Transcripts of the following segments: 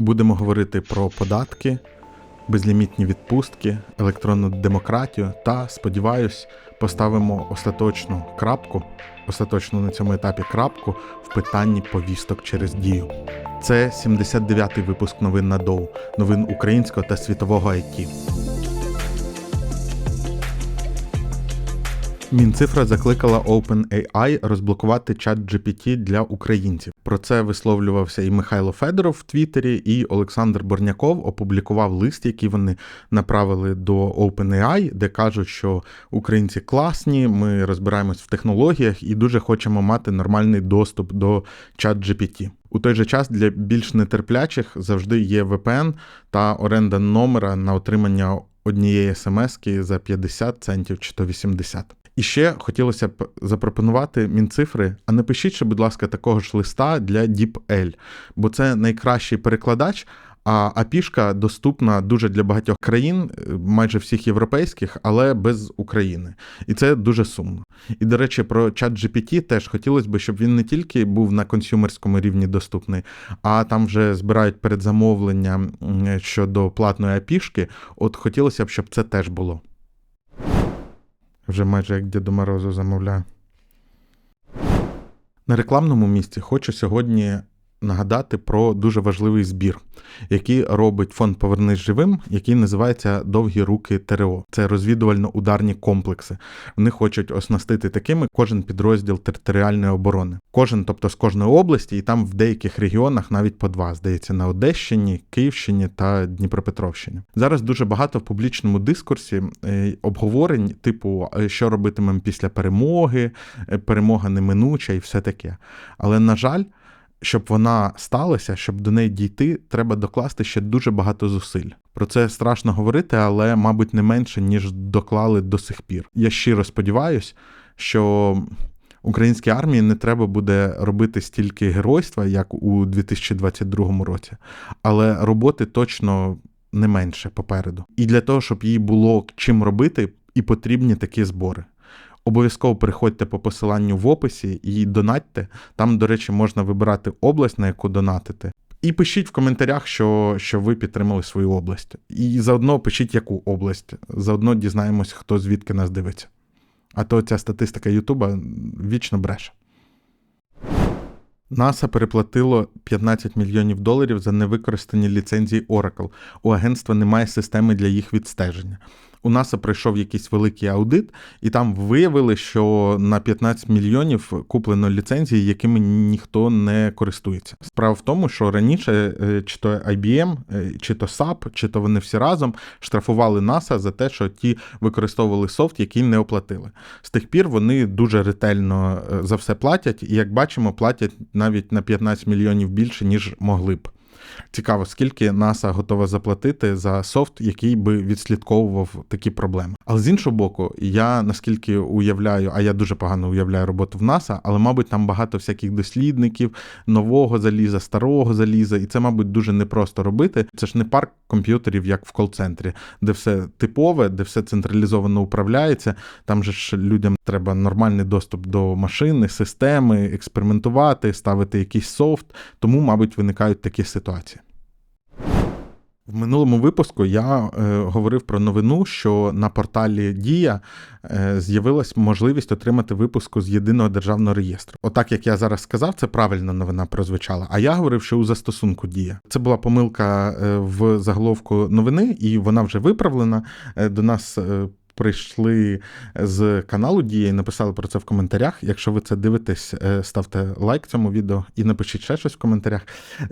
Будемо говорити про податки, безлімітні відпустки, електронну демократію та, сподіваюсь, поставимо остаточну крапку, остаточну на цьому етапі крапку в питанні повісток через дію. Це 79-й випуск новин на Доу, новин українського та світового IT. Мінцифра закликала OpenAI розблокувати чат GPT для українців. Про це висловлювався і Михайло Федоров в Твіттері, і Олександр Борняков опублікував лист, який вони направили до OpenAI, де кажуть, що українці класні, ми розбираємось в технологіях і дуже хочемо мати нормальний доступ до чат GPT. У той же час для більш нетерплячих завжди є VPN та оренда номера на отримання однієї смс-ки за 50 центів чи то 80. І ще хотілося б запропонувати мінцифри, а напишіть, ще, будь ласка, такого ж листа для DeepL, бо це найкращий перекладач. А апішка доступна дуже для багатьох країн, майже всіх європейських, але без України. І це дуже сумно. І до речі, про чат GPT теж хотілося б, щоб він не тільки був на консюмерському рівні доступний, а там вже збирають передзамовлення щодо платної апішки. От хотілося б, щоб це теж було. Вже майже як Діду Морозу замовляю. На рекламному місці хочу сьогодні нагадати про дуже важливий збір, який робить фонд Повернись живим, який називається Довгі руки ТРО. Це розвідувально-ударні комплекси. Вони хочуть оснастити такими кожен підрозділ територіальної оборони. Кожен, тобто з кожної області, і там в деяких регіонах навіть по два, здається, на Одещині, Київщині та Дніпропетровщині. Зараз дуже багато в публічному дискурсі е, обговорень, типу, е, що робитимемо після перемоги, е, перемога неминуча і все таке. Але на жаль щоб вона сталася, щоб до неї дійти, треба докласти ще дуже багато зусиль. Про це страшно говорити, але, мабуть, не менше, ніж доклали до сих пір. Я щиро сподіваюся, що українській армії не треба буде робити стільки геройства, як у 2022 році, але роботи точно не менше попереду. І для того, щоб їй було чим робити, і потрібні такі збори. Обов'язково переходьте по посиланню в описі і донатьте. Там, до речі, можна вибирати область, на яку донатити. І пишіть в коментарях, що що ви підтримали свою область. І заодно пишіть, яку область. Заодно дізнаємось, хто звідки нас дивиться. А то ця статистика Ютуба вічно бреше. НАСА переплатило 15 мільйонів доларів за невикористані ліцензії Oracle. У агентства немає системи для їх відстеження у НАСА пройшов якийсь великий аудит, і там виявили, що на 15 мільйонів куплено ліцензії, якими ніхто не користується. Справа в тому, що раніше е, чи то IBM, е, чи то SAP, чи то вони всі разом штрафували НАСА за те, що ті використовували софт, який не оплатили. З тих пір вони дуже ретельно е, за все платять, і як бачимо, платять навіть на 15 мільйонів більше, ніж могли б. Цікаво, скільки НАСА готова заплатити за софт, який би відслідковував такі проблеми. Але з іншого боку, я наскільки уявляю, а я дуже погано уявляю роботу в НАСА, але, мабуть, там багато всяких дослідників, нового заліза, старого заліза, і це, мабуть, дуже непросто робити. Це ж не парк комп'ютерів, як в кол-центрі, де все типове, де все централізовано управляється. Там же ж людям треба нормальний доступ до машини, системи, експериментувати, ставити якийсь софт. Тому, мабуть, виникають такі ситуації. В минулому випуску я е, говорив про новину, що на порталі Дія е, з'явилась можливість отримати випуску з єдиного державного реєстру. Отак, як я зараз сказав, це правильна новина прозвучала. А я говорив, що у застосунку Дія. Це була помилка е, в заголовку новини, і вона вже виправлена. Е, до нас е, прийшли з каналу Дія і написали про це в коментарях. Якщо ви це дивитесь, е, ставте лайк цьому відео і напишіть ще щось в коментарях.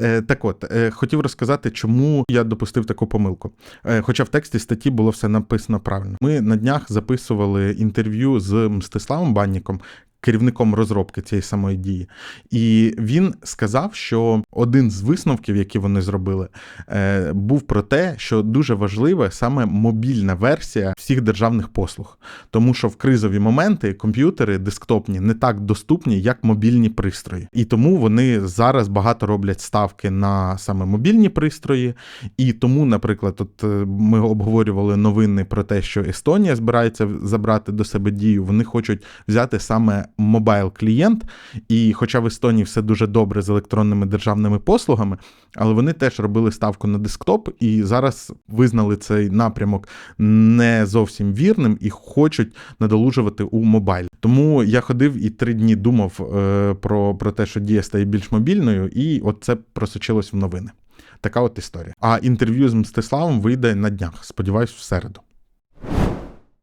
Е, так от, е, хотів розказати, чому я допустив таку помилку. Хоча в тексті статті було все написано правильно. Ми на днях записували інтерв'ю з Мстиславом Банніком, керівником розробки цієї самої дії. І він сказав, що один з висновків, які вони зробили, е, був про те, що дуже важлива саме мобільна версія всіх державних послуг, тому що в кризові моменти комп'ютери десктопні не так доступні, як мобільні пристрої. І тому вони зараз багато роблять ставки на саме мобільні пристрої. І тому, наприклад, от е, ми обговорювали новини про те, що Естонія збирається забрати до себе дію. Вони хочуть взяти саме мобайл клієнт. І хоча в Естонії все дуже добре з електронними державними послугами, але вони теж робили ставку на десктоп і зараз визнали цей напрямок не зовсім вірним і хочуть надолужувати у мобайль. Тому я ходив і три дні думав е, про, про те, що дія стає більш мобільною, і от це просочилось в новини. Така от історія. А інтерв'ю з Мстиславом вийде на днях. Сподіваюсь, в середу.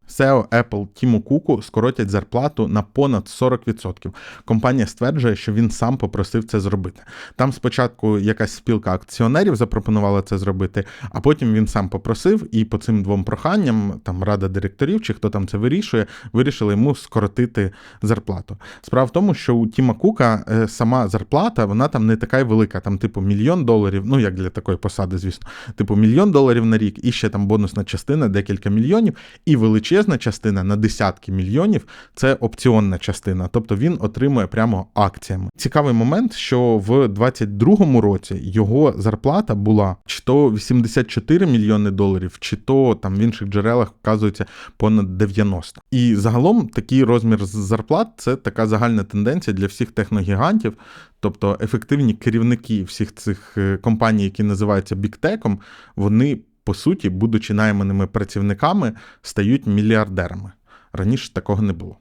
SEO Apple Тіму Куку скоротять зарплату на понад 40%. Компанія стверджує, що він сам попросив це зробити. Там спочатку якась спілка акціонерів запропонувала це зробити, а потім він сам попросив, і по цим двом проханням, там рада директорів чи хто там це вирішує, вирішили йому скоротити зарплату. Справа в тому, що у Тіма Кука е, сама зарплата, вона там не така й велика, там, типу, мільйон доларів, ну як для такої посади, звісно, типу мільйон доларів на рік, і ще там бонусна частина, декілька мільйонів, і величезна частина на десятки мільйонів це опціонна частина, тобто він отримує прямо акціями. Цікавий момент, що в 22-му році його зарплата була чи то 84 мільйони доларів, чи то там в інших джерелах вказується понад 90. І загалом такий розмір зарплат це така загальна тенденція для всіх техногігантів. Тобто ефективні керівники всіх цих е, компаній, які називаються біктеком, вони по суті, будучи найманими працівниками, стають мільярдерами. Раніше такого не було.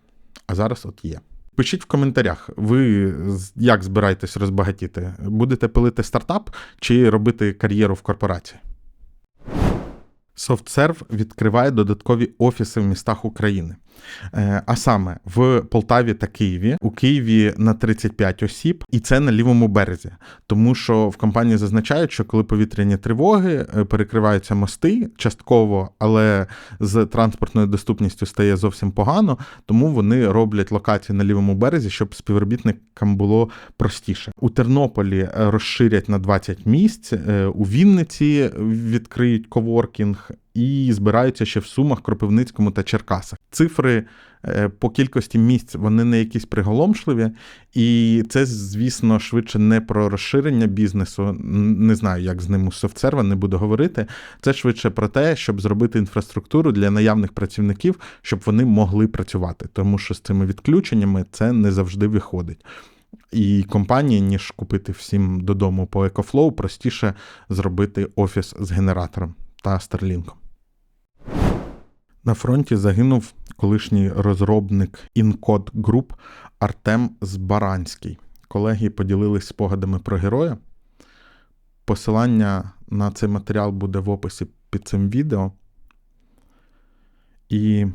А зараз от є. Пишіть в коментарях, ви як збираєтесь розбагатіти? Будете пилити стартап чи робити кар'єру в корпорації? SoftServe відкриває додаткові офіси в містах України. Е, а саме в Полтаві та Києві, у Києві на 35 осіб, і це на лівому березі. Тому що в компанії зазначають, що коли повітряні тривоги е, перекриваються мости частково, але з транспортною доступністю стає зовсім погано, тому вони роблять локації на лівому березі, щоб співробітникам було простіше. У Тернополі е, розширять на 20 місць, у Вінниці відкриють коворкінг і збираються ще в Сумах, Кропивницькому та Черкасах. Цифри е, по кількості місць вони не якісь приголомшливі, і це, звісно, швидше не про розширення бізнесу. Не знаю, як з ним у софтсерва, не буду говорити. Це швидше про те, щоб зробити інфраструктуру для наявних працівників, щоб вони могли працювати, тому що з цими відключеннями це не завжди виходить. І компанії, ніж купити всім додому по EcoFlow, простіше зробити офіс з генератором та старлінком. На фронті загинув колишній розробник Incode Group Артем Збаранський. Колеги поділились спогадами про героя. Посилання на цей матеріал буде в описі під цим відео. І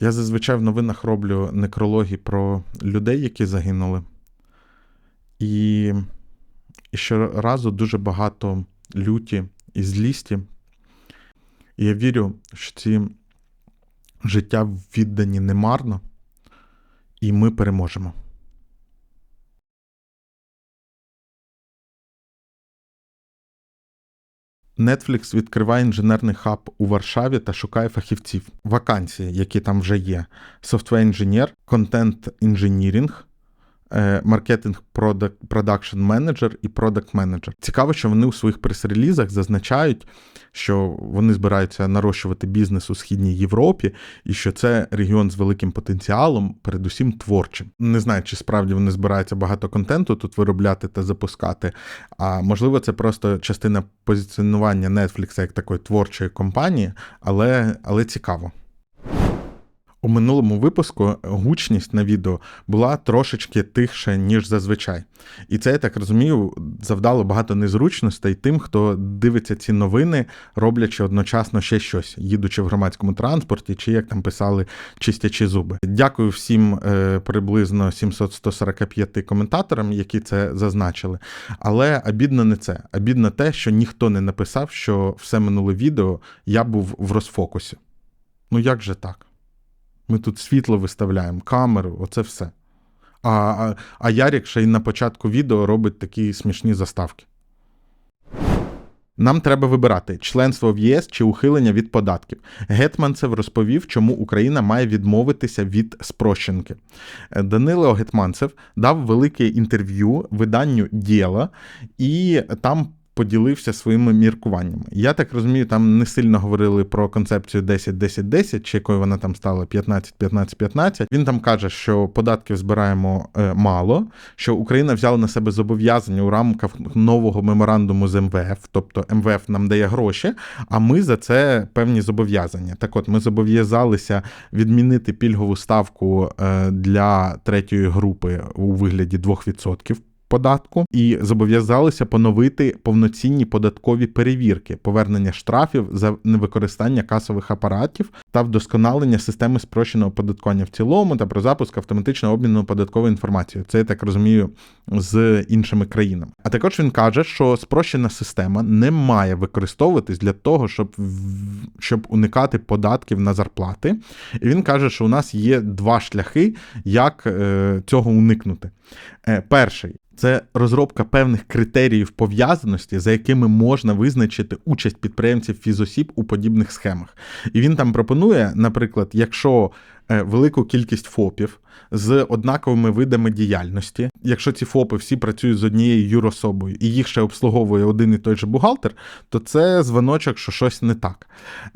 я зазвичай в новинах роблю некрологи про людей, які загинули. І, і щоразу дуже багато люті і злісті я вірю, що ці життя віддані немарно, і ми переможемо. Netflix відкриває інженерний хаб у Варшаві та шукає фахівців. Вакансії, які там вже є: Software інженер, контент інженірінг, маркетинг продакшн менеджер і продакт менеджер. Цікаво, що вони у своїх прес-релізах зазначають, що вони збираються нарощувати бізнес у східній Європі, і що це регіон з великим потенціалом, передусім творчим. Не знаю, чи справді вони збираються багато контенту тут виробляти та запускати. А можливо, це просто частина позиціонування Netflix як такої творчої компанії, але, але цікаво. У минулому випуску гучність на відео була трошечки тихше, ніж зазвичай. І це, я так розумію, завдало багато незручностей тим, хто дивиться ці новини, роблячи одночасно ще щось, їдучи в громадському транспорті, чи як там писали, чистячи зуби. Дякую всім е, приблизно 700-145 коментаторам, які це зазначили. Але обідно не це. Обідно те, що ніхто не написав, що все минуле відео я був в розфокусі. Ну як же так? Ми тут світло виставляємо, камеру, оце все. А а, а Ярік ще й на початку відео робить такі смішні заставки. Нам треба вибирати членство в ЄС чи ухилення від податків. Гетманцев розповів, чому Україна має відмовитися від спрощенки. Данило Гетманцев дав велике інтерв'ю виданню Дєла, і там поділився своїми міркуваннями. Я так розумію, там не сильно говорили про концепцію 10-10-10, чи якою вона там стала 15-15-15. Він там каже, що податків збираємо е, мало, що Україна взяла на себе зобов'язання у рамках нового меморандуму з МВФ, тобто МВФ нам дає гроші, а ми за це певні зобов'язання. Так от ми зобов'язалися відмінити пільгову ставку е, для третьої групи у вигляді 2% податку і зобов'язалися поновити повноцінні податкові перевірки, повернення штрафів за невикористання касових апаратів та вдосконалення системи спрощеного податкування в цілому та про запуск автоматичного обміну податковою інформацією. Це я так розумію з іншими країнами. А також він каже, що спрощена система не має використовуватись для того, щоб щоб уникати податків на зарплати. І він каже, що у нас є два шляхи, як е, цього уникнути. Е, перший це розробка певних критеріїв пов'язаності, за якими можна визначити участь підприємців фізосіб у подібних схемах. І він там пропонує, наприклад, якщо Е, велику кількість ФОПів з однаковими видами діяльності. Якщо ці ФОПи всі працюють з однією юрособою і їх ще обслуговує один і той же бухгалтер, то це дзвоночок, що щось не так.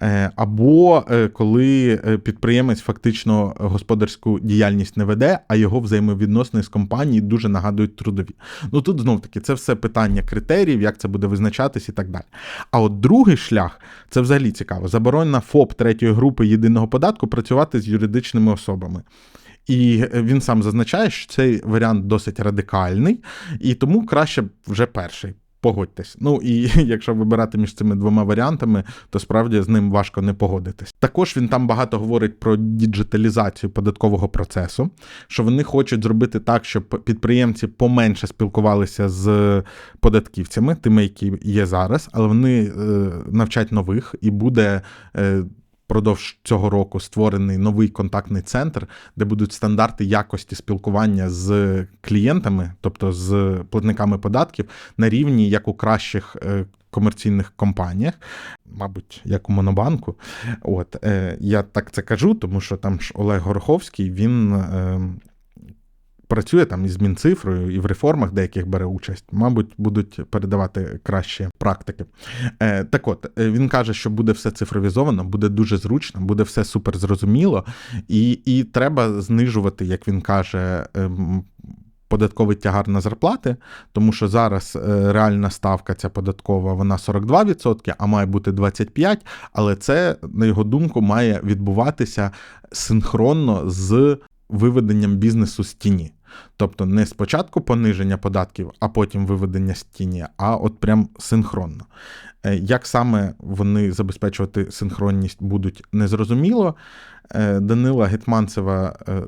Е, або е, коли підприємець фактично господарську діяльність не веде, а його взаємовідносини з компанією дуже нагадують трудові. Ну тут знов таки це все питання критеріїв, як це буде визначатись і так далі. А от другий шлях це взагалі цікаво. Заборонена ФОП третьої групи єдиного податку працювати з юридичними особами. І він сам зазначає, що цей варіант досить радикальний, і тому краще вже перший. Погодьтесь. Ну і якщо вибирати між цими двома варіантами, то справді з ним важко не погодитись. Також він там багато говорить про діджиталізацію податкового процесу, що вони хочуть зробити так, щоб підприємці поменше спілкувалися з податківцями, тими, які є зараз, але вони е, навчать нових і буде. Впродовж цього року створений новий контактний центр, де будуть стандарти якості спілкування з клієнтами, тобто з платниками податків, на рівні як у кращих. Е, комерційних компаніях, мабуть, як у Монобанку. От е, я так це кажу, тому що там ж Олег Гороховський він е, працює там із Мінцифрою і в реформах деяких бере участь, мабуть, будуть передавати кращі практики. Е, Так от, е, він каже, що буде все цифровізовано, буде дуже зручно, буде все супер зрозуміло, і, і треба знижувати, як він каже, ем, Податковий тягар на зарплати, тому що зараз е, реальна ставка ця податкова, вона 42%, а має бути 25%, але це, на його думку, має відбуватися синхронно з виведенням бізнесу з тіні. Тобто не спочатку пониження податків, а потім виведення з тіні, а от прям синхронно. Е, як саме вони забезпечувати синхронність будуть незрозуміло. Е, Данила Гетманцева е,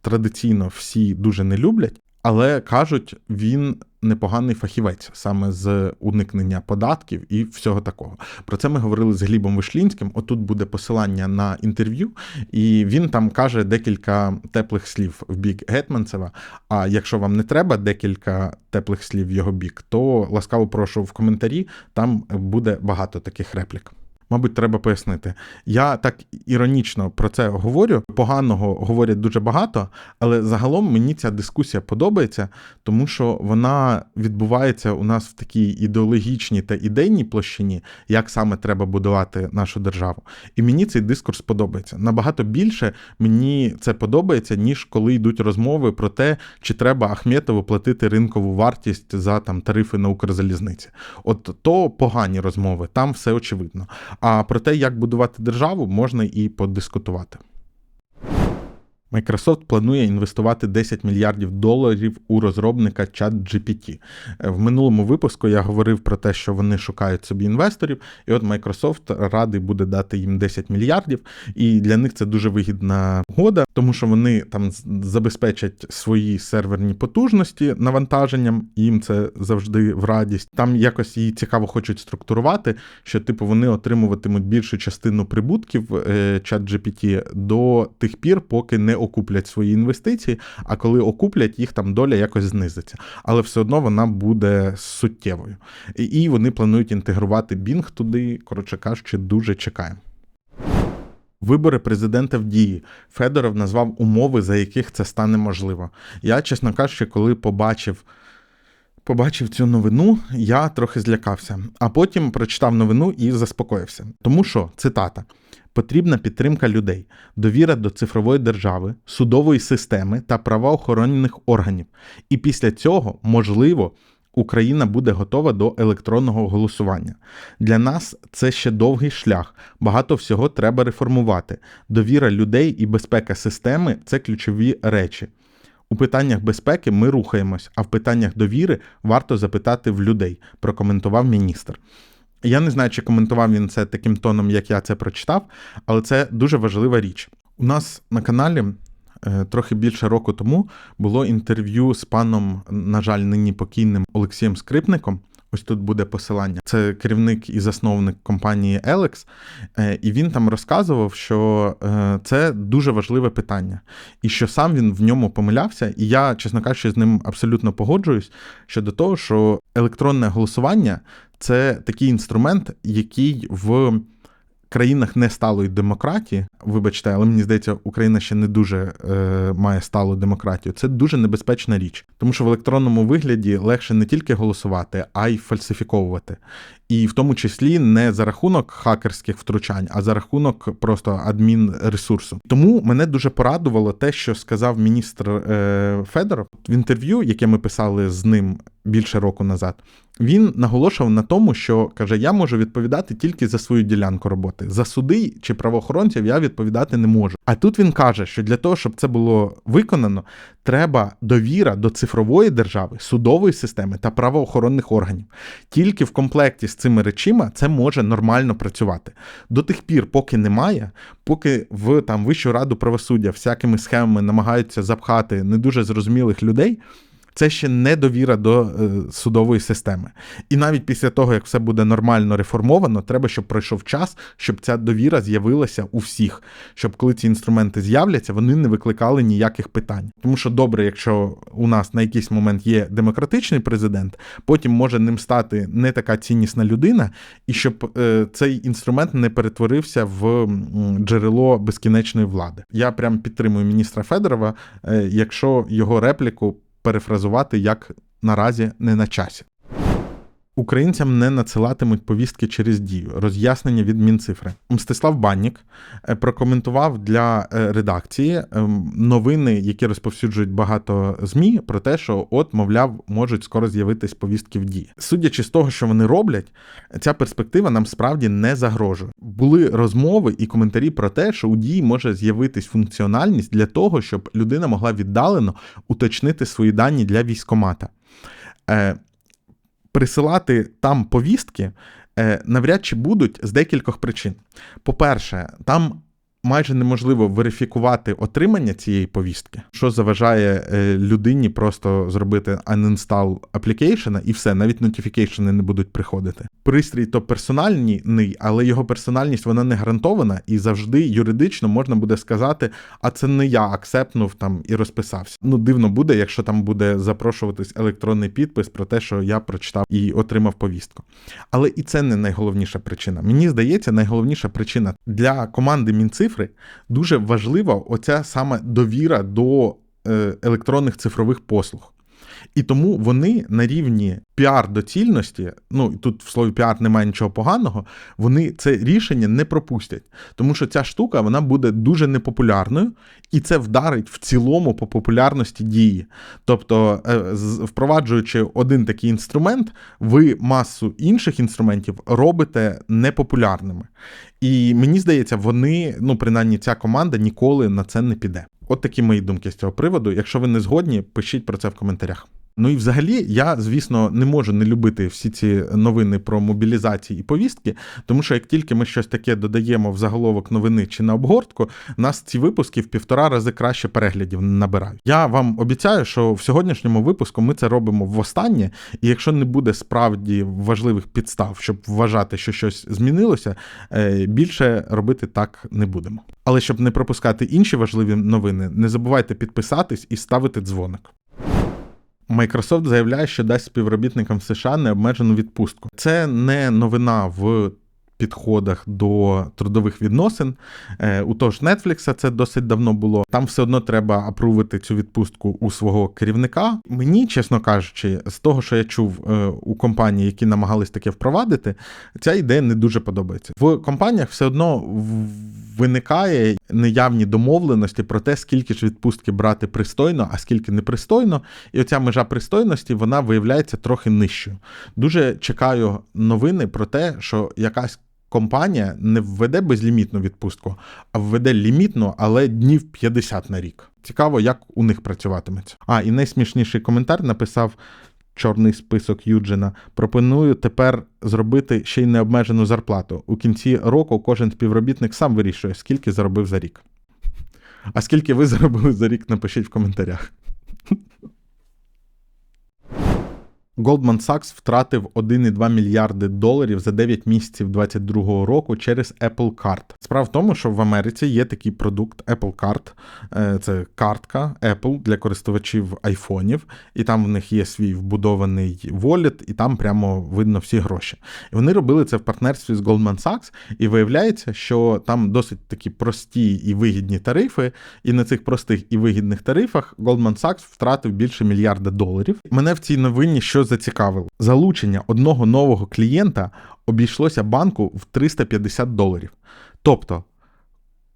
традиційно всі дуже не люблять, але кажуть, він непоганий фахівець саме з уникнення податків і всього такого. Про це ми говорили з Глібом Вишлінським. Отут буде посилання на інтерв'ю, і він там каже декілька теплих слів в бік Гетманцева. А якщо вам не треба декілька теплих слів в його бік, то ласкаво прошу в коментарі. Там буде багато таких реплік мабуть, треба пояснити. Я так іронічно про це говорю. Поганого говорять дуже багато, але загалом мені ця дискусія подобається, тому що вона відбувається у нас в такій ідеологічній та ідейній площині, як саме треба будувати нашу державу. І мені цей дискурс подобається. Набагато більше мені це подобається, ніж коли йдуть розмови про те, чи треба Ахметову платити ринкову вартість за там тарифи на Укрзалізниці. От то погані розмови, там все очевидно. А про те, як будувати державу, можна і подискутувати. Microsoft планує інвестувати 10 мільярдів доларів у розробника ChatGPT. В минулому випуску я говорив про те, що вони шукають собі інвесторів, і от Microsoft радий буде дати їм 10 мільярдів, і для них це дуже вигідна угода, тому що вони там забезпечать свої серверні потужності навантаженням, їм це завжди в радість. Там якось її цікаво хочуть структурувати, що типу вони отримуватимуть більшу частину прибутків е, ChatGPT до тих пір, поки не окуплять свої інвестиції, а коли окуплять, їх там доля якось знизиться. Але все одно вона буде суттєвою. І вони планують інтегрувати Bing туди, коротше кажучи, дуже чекаємо. Вибори президента в дії. Федоров назвав умови, за яких це стане можливо. Я, чесно кажучи, коли побачив побачив цю новину, я трохи злякався, а потім прочитав новину і заспокоївся. Тому що цитата. Потрібна підтримка людей, довіра до цифрової держави, судової системи та правоохоронних органів. І після цього, можливо, Україна буде готова до електронного голосування. Для нас це ще довгий шлях. Багато всього треба реформувати. Довіра людей і безпека системи це ключові речі. У питаннях безпеки ми рухаємось, а в питаннях довіри варто запитати в людей, прокоментував міністр. Я не знаю, чи коментував він це таким тоном, як я це прочитав, але це дуже важлива річ. У нас на каналі е, трохи більше року тому було інтерв'ю з паном, на жаль, нині покійним Олексієм Скрипником. Ось тут буде посилання. Це керівник і засновник компанії Elex, е, і він там розказував, що е, це дуже важливе питання, і що сам він в ньому помилявся. І я, чесно кажучи, з ним абсолютно погоджуюсь щодо того, що електронне голосування це такий інструмент, який в країнах не сталої демократії, вибачте, але мені здається, Україна ще не дуже е, має сталу демократію. Це дуже небезпечна річ, тому що в електронному вигляді легше не тільки голосувати, а й фальсифіковувати. І в тому числі не за рахунок хакерських втручань, а за рахунок просто адмінресурсу. Тому мене дуже порадувало те, що сказав міністр е, Федоров в інтерв'ю, яке ми писали з ним більше року назад. Він наголошував на тому, що каже: я можу відповідати тільки за свою ділянку роботи. За суди чи правоохоронців я відповідати не можу. А тут він каже, що для того, щоб це було виконано, треба довіра до цифрової держави, судової системи та правоохоронних органів. Тільки в комплекті з цими речима це може нормально працювати. До тих пір, поки немає, поки в там Вищу раду правосуддя всякими схемами намагаються запхати не дуже зрозумілих людей це ще не довіра до е, судової системи. І навіть після того, як все буде нормально реформовано, треба, щоб пройшов час, щоб ця довіра з'явилася у всіх, щоб коли ці інструменти з'являться, вони не викликали ніяких питань. Тому що добре, якщо у нас на якийсь момент є демократичний президент, потім може ним стати не така ціннісна людина, і щоб е, цей інструмент не перетворився в джерело безкінечної влади. Я прям підтримую міністра Федорова, е, якщо його репліку перефразувати як наразі не на часі. Українцям не надсилатимуть повістки через дію. Роз'яснення від Мінцифри. Мстислав Баннік е, прокоментував для е, редакції ем, новини, які розповсюджують багато змі, про те, що, от, мовляв, можуть скоро з'явитись повістки в дії. Судячи з того, що вони роблять, ця перспектива нам справді не загрожує. Були розмови і коментарі про те, що у дії може з'явитись функціональність для того, щоб людина могла віддалено уточнити свої дані для військомата. Присилати там повістки е, навряд чи будуть з декількох причин. По-перше, там майже неможливо верифікувати отримання цієї повістки, що заважає е, людині просто зробити uninstall application і все, навіть нотифікейшени не будуть приходити. Пристрій то персональний, але його персональність вона не гарантована, і завжди юридично можна буде сказати, а це не я акцепнув там і розписався. Ну, дивно буде, якщо там буде запрошуватись електронний підпис про те, що я прочитав і отримав повістку. Але і це не найголовніша причина. Мені здається, найголовніша причина для команди Мінцифри цифри, дуже важлива оця саме довіра до е, електронних цифрових послуг. І тому вони на рівні піар-доцільності, ну тут в слові піар немає нічого поганого, вони це рішення не пропустять. Тому що ця штука вона буде дуже непопулярною, і це вдарить в цілому по популярності дії. Тобто, е, впроваджуючи один такий інструмент, ви масу інших інструментів робите непопулярними. І мені здається, вони, ну принаймні, ця команда ніколи на це не піде. От такі мої думки з цього приводу. Якщо ви не згодні, пишіть про це в коментарях. Ну і взагалі, я, звісно, не можу не любити всі ці новини про мобілізації і повістки, тому що як тільки ми щось таке додаємо в заголовок новини чи на обгортку, нас ці випуски в півтора рази краще переглядів набирають. Я вам обіцяю, що в сьогоднішньому випуску ми це робимо востаннє, і якщо не буде справді важливих підстав, щоб вважати, що щось змінилося, е, більше робити так не будемо. Але щоб не пропускати інші важливі новини, не забувайте підписатись і ставити дзвоник. Microsoft заявляє, що дасть співробітникам США необмежену відпустку. Це не новина в підходах до трудових відносин. Е, У того ж Netflix це досить давно було. Там все одно треба апрувити цю відпустку у свого керівника. Мені, чесно кажучи, з того, що я чув е, у компанії, які намагались таке впровадити, ця ідея не дуже подобається. В компаніях все одно в- виникає неявні домовленості про те, скільки ж відпустки брати пристойно, а скільки непристойно. І оця межа пристойності вона виявляється трохи нижчою. Дуже чекаю новини про те, що якась компанія не введе безлімітну відпустку, а введе лімітну, але днів 50 на рік. Цікаво, як у них працюватиметься. А, і найсмішніший коментар написав. Чорний список Юджина. Пропоную тепер зробити ще й необмежену зарплату. У кінці року кожен співробітник сам вирішує, скільки заробив за рік. А скільки ви заробили за рік, напишіть в коментарях. Goldman Sachs втратив 1,2 мільярди доларів за 9 місяців 2022 року через Apple Card. Справа в тому, що в Америці є такий продукт Apple Card. Е, Це картка Apple для користувачів айфонів, і там в них є свій вбудований воліт, і там прямо видно всі гроші. І вони робили це в партнерстві з Goldman Sachs, і виявляється, що там досить такі прості і вигідні тарифи, і на цих простих і вигідних тарифах Goldman Sachs втратив більше мільярда доларів. Мене в цій новині що зацікавило: залучення одного нового клієнта обійшлося банку в 350 доларів. Тобто,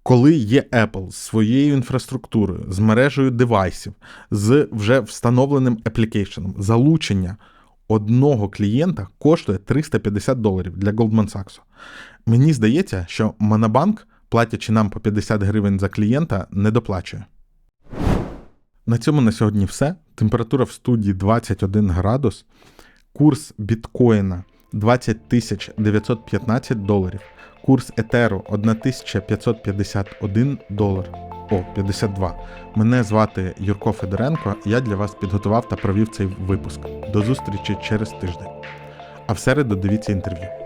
коли є Apple з своєю інфраструктурою, з мережею девайсів, з вже встановленим аплікейшеном, залучення одного клієнта коштує 350 доларів для Goldman Sachs. Мені здається, що Монобанк, платячи нам по 50 гривень за клієнта, не доплачує. На цьому на сьогодні все. Температура в студії 21 градус. Курс біткоїна 20 тисяч 915 доларів. Курс етеру 1551 долар. О, 52. Мене звати Юрко Федоренко. Я для вас підготував та провів цей випуск. До зустрічі через тиждень. А в середу дивіться інтерв'ю.